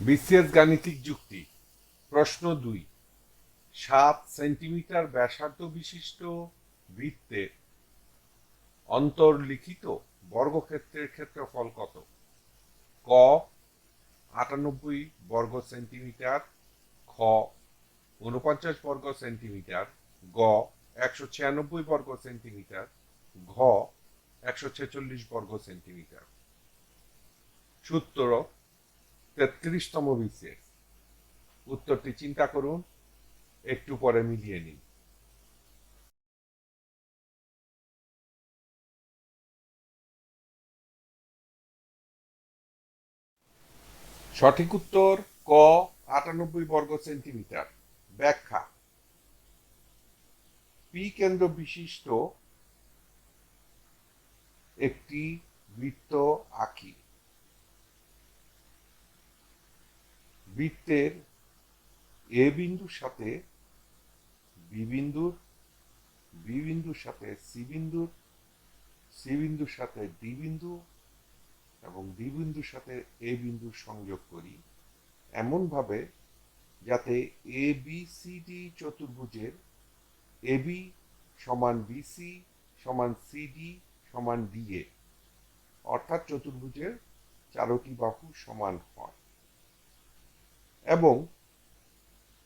BCS গাণিতিক যুক্তি। প্রশ্ন দুই। সাত সেন্টিমিটার ব্যাসার্ধ বিশিষ্ট বৃত্তের অন্তর্লিখিত বর্গক্ষেত্রের ক্ষেত্রফল কত? ক, আটানব্বই বর্গ সেন্টিমিটার। খ উনপঞ্চাশ বর্গ সেন্টিমিটার। গ, একশো ছিয়ানব্বই বর্গ সেন্টিমিটার। ঘ, একশো ছেচল্লিশ বর্গ সেন্টিমিটার। সূত্র তেত্রিশতম বিসিএস উত্তরটি চিন্তা করুন, একটু পরে মিলিয়ে নিন। সঠিক উত্তর, ক, আটানব্বই বর্গ সেন্টিমিটার। ব্যাখ্যা। পি কেন্দ্র বিশিষ্ট একটি বৃত্ত আঁকি। বৃত্তের এ বিন্দুর সাথে বি বিন্দুর বি বিন্দুর সাথে সি বিন্দুর সি বিন্দুর সাথে ডি বিন্দু এবং ডি বিন্দুর সাথে এ বিন্দুর সংযোগ করি। এমনভাবে যাতে এ, বি, সি, ডি চতুর্ভুজের এ, বি সমান বিসি সমান সিডি সমান ডিএ অর্থাৎ চতুর্ভুজের চারটি বাহু সমান হয়। এবং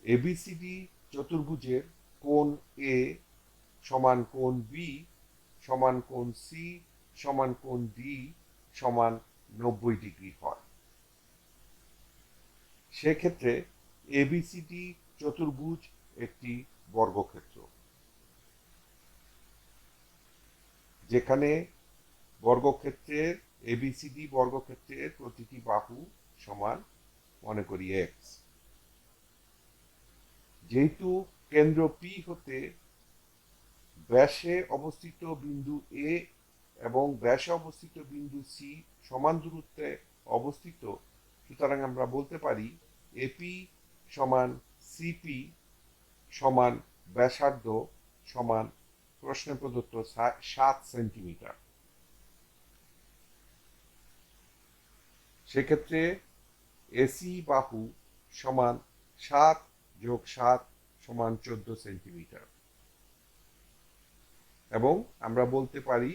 এবিসিডি চতুর্ভুজের কোণ এ সমান কোণ বি সমান কোণ সি সমান কোণ ডি সমান নব্বই ডিগ্রি হয়। সেক্ষেত্রে এবিসিডি চতুর্ভুজ একটি বর্গক্ষেত্র। যেখানে বর্গক্ষেত্রের এবিসিডি বর্গক্ষেত্রের প্রতিটি বাহু সমান মনে করি এক্স যেহেতু কেন্দ্র পি হতে ব্যাসে অবস্থিত বিন্দু এ এবং ব্যাসে অবস্থিত বিন্দু সি সমান দূরত্বে অবস্থিত, সুতরাং আমরা বলতে পারি এপি সমান সিপি সমান ব্যাসার্ধ সমান প্রশ্নে প্রদত্ত সাত সেন্টিমিটার। সেক্ষেত্রে এসি বাহু সমান সাত যোগ সাত সমান চোদ্দ সেন্টিমিটার। এবং আমরা বলতে পারি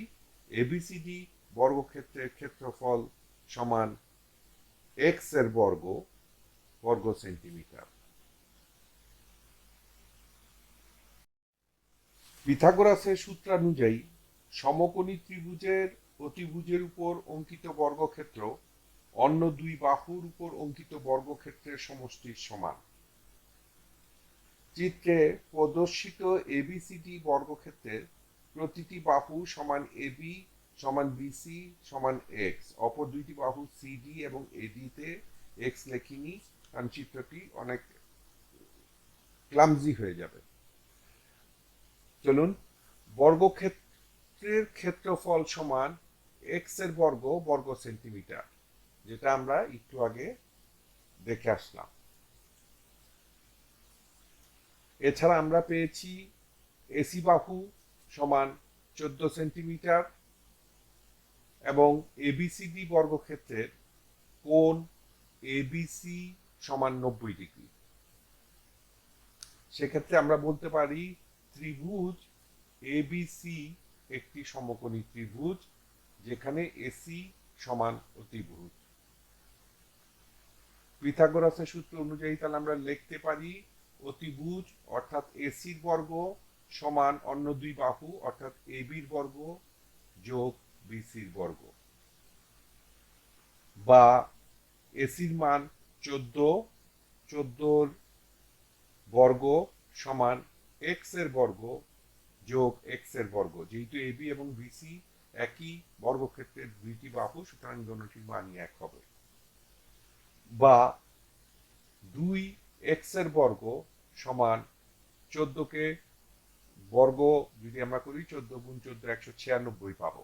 এবিসিডি বর্গক্ষেত্রের ক্ষেত্রফল সমান এক্সের বর্গ বর্গ সেন্টিমিটার। পিথাগোরাসের সূত্রানুযায়ী সমকোণী ত্রিভুজের অতিভুজের উপর অঙ্কিত বর্গক্ষেত্র অন্য দুই বাহুর উপর অঙ্কিত বর্গক্ষেত্রের সমষ্টির সমান। চিত্রে প্রদর্শিত এবিসিডি বর্গক্ষেত্রের প্রতিটি বাহু সমান এবি সমান বিসি সমান এক্স অপর দুইটি বাহু সিডি এবং এডিতে এক্স লেখিনি, কারণ চিত্রটি অনেক ক্লামজি হয়ে যাবে। চলুন, বর্গক্ষেত্রের ক্ষেত্রফল সমান এক্সের বর্গ বর্গ সেন্টিমিটার। যেটা আমরা একটু আগে দেখে আসলাম। এছাড়া আমরা পেয়েছি এসি বাহু সমান চোদ্দ সেন্টিমিটার এবং এবিসিডি বর্গক্ষেত্রের কোণ এবিসি সমান নব্বই ডিগ্রি। সেক্ষেত্রে আমরা বলতে পারি ত্রিভুজ এবিসি একটি সমকোণী ত্রিভুজ যেখানে এসি সমান অতিভুজ। পিথাগোরাসের সূত্র অনুযায়ী তাহলে আমরা লিখতে পারি অতিভুজ অর্থাৎ এসির বর্গ সমান অন্য দুই বাহু, অর্থাৎ এবির বর্গ যোগ বিসির বর্গ। বা এসির মান চোদ্দ, চোদ্দোর বর্গ সমান এক্সের বর্গ যোগ এক্সের বর্গ। যেহেতু এবি এবং বিসি একই বর্গক্ষেত্রের দুইটি বাহু, সুতরাং দোনোটির মানই এক হবে। বা দুই এক্সের বর্গ সমান চোদ্দকে বর্গ যদি আমরা করি, চোদ্দ গুণ চোদ্দ, একশো ছিয়ানব্বই পাবো।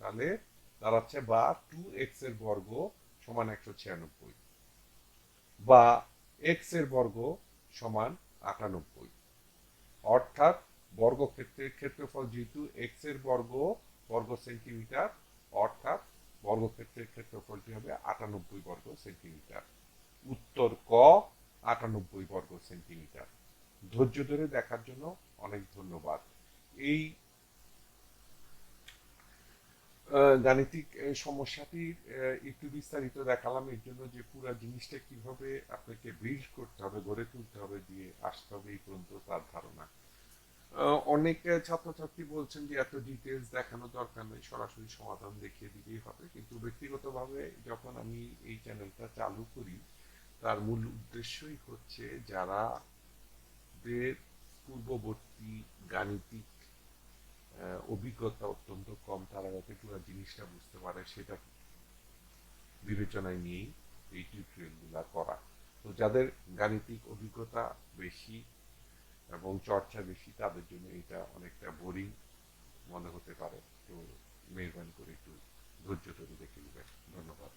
তাহলে দাঁড়াচ্ছে বা টু এক্সের বর্গ সমান একশো ছিয়ানব্বই বা এক্সের বর্গ সমান আটানব্বই। অর্থাৎ বর্গক্ষেত্রের ক্ষেত্রফল যেহেতু এক্সের বর্গ বর্গ সেন্টিমিটার, অর্থাৎ বর্গক্ষেত্রের ক্ষেত্রফলটি হবে? আটানব্বই বর্গ সেন্টিমিটার। উত্তর ক আটানব্বই বর্গ সেন্টিমিটার। ধৈর্য ধরে দেখার জন্য অনেক ধন্যবাদ। এই গাণিতিক আহ, একটু বিস্তারিত দেখালাম। এর জন্য যে পুরো জিনিসটা কীভাবে আপনাকে বিল্ড করতে হবে গড়ে তুলতে হবে অনেক ছাত্রছাত্রী বলছেন যে এত ডিটেলস দেখানো দরকার নেই, সরাসরি সমাধান দেখিয়ে দিলেই হবে। কিন্তু ব্যক্তিগতভাবে যখন আমি এই চ্যানেলটা চালু করি, তার মূল উদ্দেশ্যই হচ্ছে যারা পূর্ববর্তী গাণিতিক অভিজ্ঞতা অত্যন্ত কম, তারা যাতে পুরো জিনিসটা বুঝতে পারে, সেটা বিবেচনায় নিয়েই এই টিউটোরিয়ালগুলা করা। তো যাদের গাণিতিক অভিজ্ঞতা বেশি এবং চর্চা বেশি, তাদের জন্য এটা অনেকটা বোরিং মনে হতে পারে। তো মেহরবানি করে একটু ধৈর্য ধরে দেখে নেবেন। ধন্যবাদ।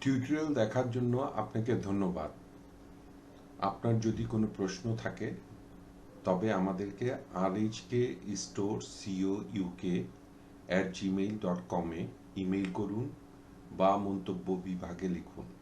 টিউটোরিয়াল দেখার জন্য আপনাকে ধন্যবাদ। আপনার যদি কোনো প্রশ্ন থাকে, তবে আমাদেরকে R HK store CO UK at Gmail dot কমে ইমেইল করুন বা মন্তব্য বিভাগে লিখুন।